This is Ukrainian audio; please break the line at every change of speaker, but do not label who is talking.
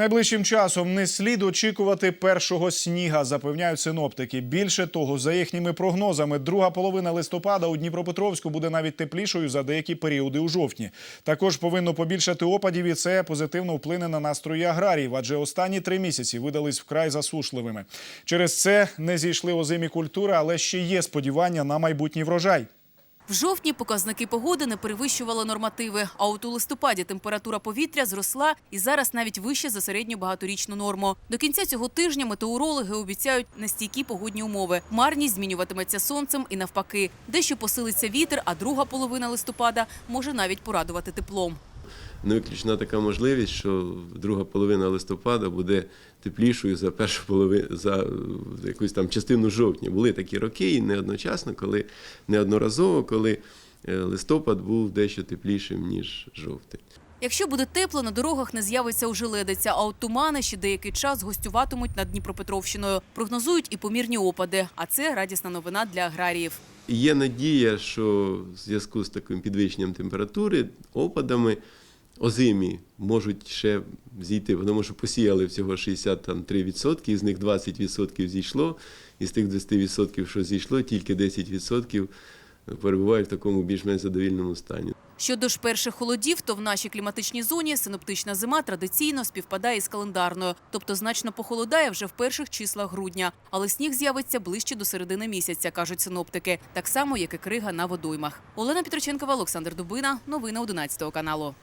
Найближчим часом не слід очікувати першого сніга, запевняють синоптики. Більше того, за їхніми прогнозами, друга половина листопада у Дніпропетровську буде навіть теплішою за деякі періоди у жовтні. Також повинно побільшати опадів, і це позитивно вплине на настрої аграріїв, адже останні три місяці видались вкрай засушливими. Через це не зійшли озимі культури, але ще є сподівання на майбутній врожай.
В жовтні показники погоди не перевищували нормативи, а от у листопаді температура повітря зросла і зараз навіть вище за середню багаторічну норму. До кінця цього тижня метеорологи обіцяють настійкі погодні умови. Марність змінюватиметься сонцем і навпаки. Дещо посилиться вітер, а друга половина листопада може навіть порадувати теплом.
Не виключена така можливість, що друга половина листопада буде теплішою за першу половину за якусь там частину жовтня. Були такі роки, і неодночасно, коли неодноразово, коли е, листопад був дещо теплішим ніж жовтень.
Якщо буде тепло, на дорогах не з'явиться ожеледиця, а от тумани ще деякий час гостюватимуть над Дніпропетровщиною. Прогнозують і помірні опади, а це радісна новина для аграріїв.
Є надія, що в зв'язку з таким підвищенням температури, опадами озимі можуть ще зійти, тому що посіяли всього 63%, із них 20% зійшло, і з тих 20%, що зійшло, тільки 10% перебувають в такому більш-менш задовільному стані.
Щодо ж перших холодів, то в нашій кліматичній зоні синоптична зима традиційно співпадає із календарною, тобто значно похолодає вже в перших числах грудня. Але сніг з'явиться ближче до середини місяця, кажуть синоптики, так само як і крига на водоймах. Олена Петроченкова, Олександр Дубина. Новини 11 каналу.